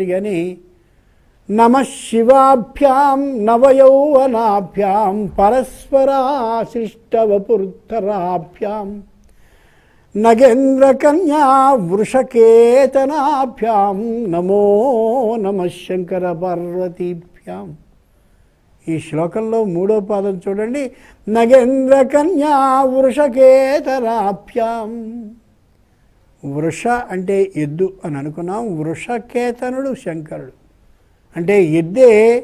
ఉంటుంది కానీ నమ శివాభ్యాం నవయౌవనాభ్యాం పరస్పరాశిష్టవపుర్ధరాభ్యాం నగేంద్రకన్యా వృషకేతనాభ్యాం నమో నమ శంకర పార్వతీభ్యాం ఈ శ్లోకంలో మూడో పాదం చూడండి. నగేంద్రకన్యా వృషకేతనాభ్యాం. వృష అంటే ఎద్దు అని అనుకున్నాం. వృషకేతనుడు శంకరుడు. అంటే ఎద్దే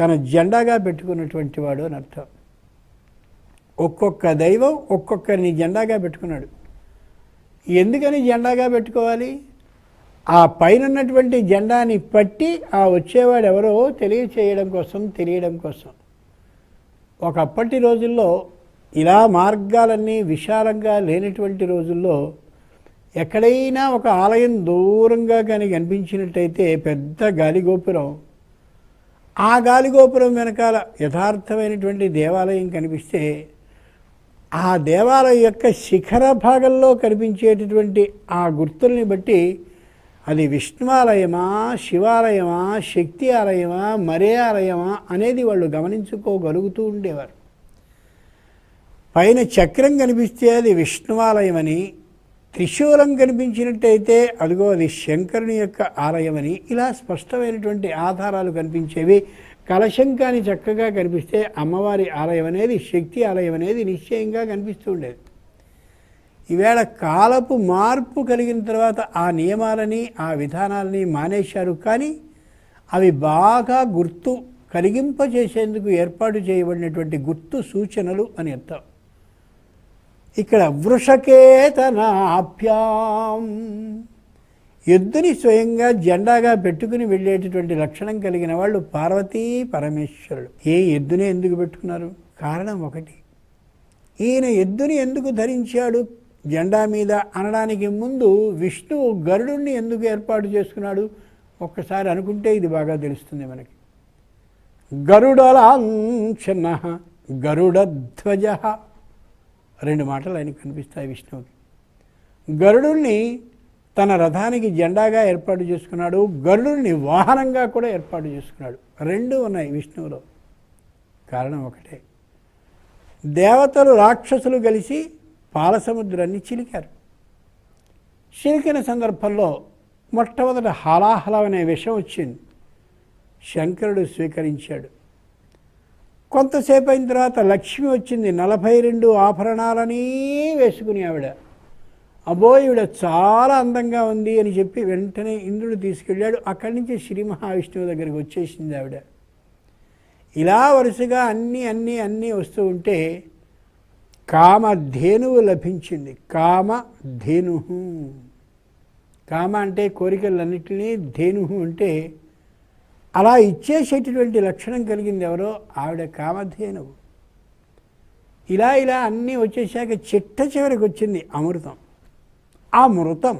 తన జెండాగా పెట్టుకున్నటువంటి వాడు అని అర్థం. ఒక్కొక్క దైవం ఒక్కొక్కరిని జెండాగా పెట్టుకున్నాడు. ఎందుకని జెండాగా పెట్టుకోవాలి? ఆ పైన ఉన్నటువంటి జెండాని పట్టి ఆ వచ్చేవాడు ఎవరో తెలియచేయడం కోసం తెలియడం కోసం. ఒకప్పటి రోజుల్లో ఇలా మార్గాలన్నీ విశాలంగా లేనటువంటి రోజుల్లో ఎక్కడైనా ఒక ఆలయం దూరంగా కానీ కనిపించినట్టయితే పెద్ద గాలిగోపురం ఆ గాలిగోపురం వెనకాల యథార్థమైనటువంటి దేవాలయం కనిపిస్తే ఆ దేవాలయం యొక్క శిఖర భాగంలో కనిపించేటటువంటి ఆ గుర్తుల్ని బట్టి అది విష్ణువాలయమా శివాలయమా శక్తి ఆలయమా మరే ఆలయమా అనేది వాళ్ళు గమనించుకోగలుగుతూ ఉండేవారు. పైన చక్రం కనిపిస్తే అది విష్ణువాలయమని త్రిశూలం కనిపించినట్టయితే అదిగో అది శంకరుని యొక్క ఆలయమని ఇలా స్పష్టమైనటువంటి ఆధారాలు కనిపించేవి. కలశం కాని చక్కగా కనిపిస్తే అమ్మవారి ఆలయం అనేది శక్తి ఆలయం అనేది నిశ్చయంగా కనిపిస్తూ ఉండేది. ఈవేళ కాలపు మార్పు కలిగిన తర్వాత ఆ నియమాలని ఆ విధానాలని మానేశారు కానీ అవి బాగా గుర్తు కలిగింపచేసేందుకు ఏర్పాటు చేయబడినటువంటి గుర్తు సూచనలు అని అర్థం. ఇక్కడ వృషకేతనాభ్యాం. ఎద్దుని స్వయంగా జెండాగా పెట్టుకుని వెళ్ళేటటువంటి లక్షణం కలిగిన వాళ్ళు పార్వతీ పరమేశ్వరుడు. ఏ ఎద్దునే ఎందుకు పెట్టుకున్నారు? కారణం ఒకటి. ఈయన ఎద్దుని ఎందుకు ధరించాడు? జెండా మీద అనడానికి ముందు విష్ణువు గరుడుని ఎందుకు ఏర్పాటు చేసుకున్నాడు? ఒక్కసారి అనుకుంటే ఇది బాగా తెలుస్తుంది మనకి. గరుడలాంఛన గరుడధ్వజ. రెండు మాటలు ఆయనకు కనిపిస్తాయి విష్ణువుకి. గరుడుని తన రథానికి జెండాగా ఏర్పాటు చేసుకున్నాడు. గరుడుని వాహనంగా కూడా ఏర్పాటు చేసుకున్నాడు. రెండు ఉన్నాయి విష్ణువులో. కారణం ఒకటే. దేవతలు రాక్షసులు కలిసి పాలసముద్రాన్ని చిలికారు. చిలికిన సందర్భంలో మొట్టమొదట హలాహలం అనే విషం వచ్చింది. శంకరుడు స్వీకరించాడు. కొంతసేపు అయిన తర్వాత లక్ష్మి వచ్చింది. నలభై రెండు ఆభరణాలని వేసుకుని ఆవిడ. అబ్బో ఈవిడ చాలా అందంగా ఉంది అని చెప్పి వెంటనే ఇంద్రుడు తీసుకెళ్ళాడు. అక్కడి నుంచి శ్రీ మహావిష్ణువు దగ్గరికి వచ్చేసింది ఆవిడ. ఇలా వరుసగా అన్నీ అన్నీ అన్నీ వస్తూ ఉంటే కామధేనువు లభించింది. కామధేను కామ అంటే కోరికలన్నిటినీ ధేను అంటే అలా ఇచ్చేసేటటువంటి లక్షణం కలిగింది ఎవరో ఆవిడ కామధేనువు. ఇలా ఇలా అన్నీ వచ్చేసాక చిట్ట చివరికి వచ్చింది అమృతం. ఆ మృతం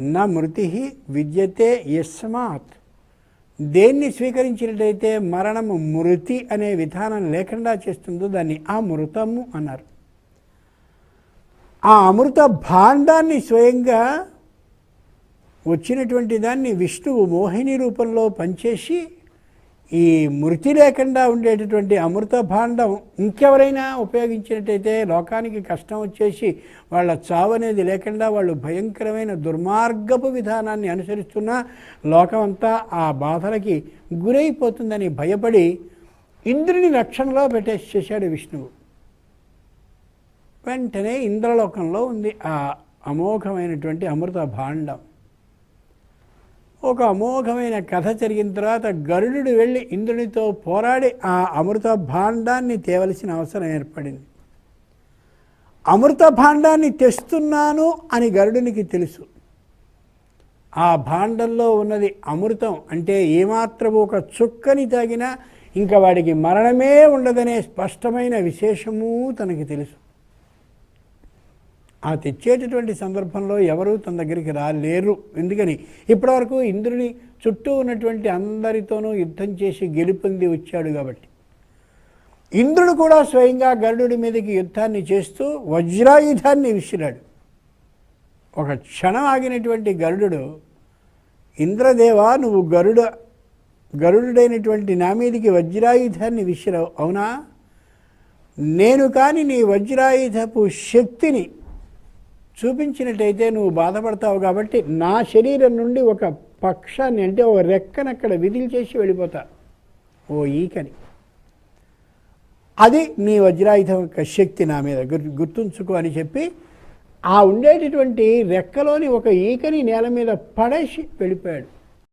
నా మృతి విద్యతే యస్మాత్. దేన్ని స్వీకరించినట్టయితే మరణము మృతి అనే విధానం లేకుండా చేస్తుందో దాన్ని ఆ మృతము అన్నారు. ఆ అమృత భాండాన్ని స్వయంగా వచ్చినటువంటి దాన్ని విష్ణువు మోహిని రూపంలో పనిచేసి ఈ మృతి లేకుండా ఉండేటటువంటి అమృత భాండం ఇంకెవరైనా ఉపయోగించినట్టయితే లోకానికి కష్టం వచ్చేసి వాళ్ళ చావు అనేది లేకుండా వాళ్ళు భయంకరమైన దుర్మార్గపు విధానాన్ని అనుసరిస్తున్నా లోకమంతా ఆ బాధలకి గురైపోతుందని భయపడి ఇంద్రుని రక్షణలో పెట్టేసేసాడు విష్ణువు. వెంటనే ఇంద్రలోకంలో ఉంది ఆ అమోఘమైనటువంటి అమృత భాండం. ఒక అమోఘమైన కథ జరిగిన తర్వాత గరుడు వెళ్ళి ఇంద్రునితో పోరాడి ఆ అమృత భాండాన్ని తేవలసిన అవసరం ఏర్పడింది. అమృత భాండాన్ని తెస్తున్నాను అని గరుడునికి తెలుసు. ఆ భాండంలో ఉన్నది అమృతం అంటే ఏమాత్రము ఒక చుక్కని తాగినా ఇంకా వాడికి మరణమే ఉండదనే స్పష్టమైన విశేషము తనకి తెలుసు. ఆ తెచ్చేటటువంటి సందర్భంలో ఎవరు తన దగ్గరికి రాలేరు. ఎందుకని? ఇప్పటివరకు ఇంద్రుని చుట్టూ ఉన్నటువంటి అందరితోనూ యుద్ధం చేసి గెలుపొంది వచ్చాడు కాబట్టి. ఇంద్రుడు కూడా స్వయంగా గరుడు మీదకి యుద్ధాన్ని చేస్తూ వజ్రాయుధాన్ని విసిరాడు. ఒక క్షణం ఆగినటువంటి గరుడు ఇంద్రదేవా నువ్వు గరుడ గరుడుడైనటువంటి నా మీదకి వజ్రాయుధాన్ని విసిరావు అవునా? నేను కానీ నీ వజ్రాయుధపు శక్తిని చూపించినట్టయితే నువ్వు బాధపడతావు కాబట్టి నా శరీరం నుండి ఒక పక్షాన్ని అంటే ఓ రెక్కను అక్కడ విదిలిచేసి వెళ్ళిపోతా. ఓ ఈకని. అది నీ వజ్రాయుధం యొక్క శక్తి నా మీద. గుర్తుంచుకో అని చెప్పి ఆ ఉండేటటువంటి రెక్కలోని ఒక ఈకని నేల మీద పడేసి వెళ్ళిపోయాడు.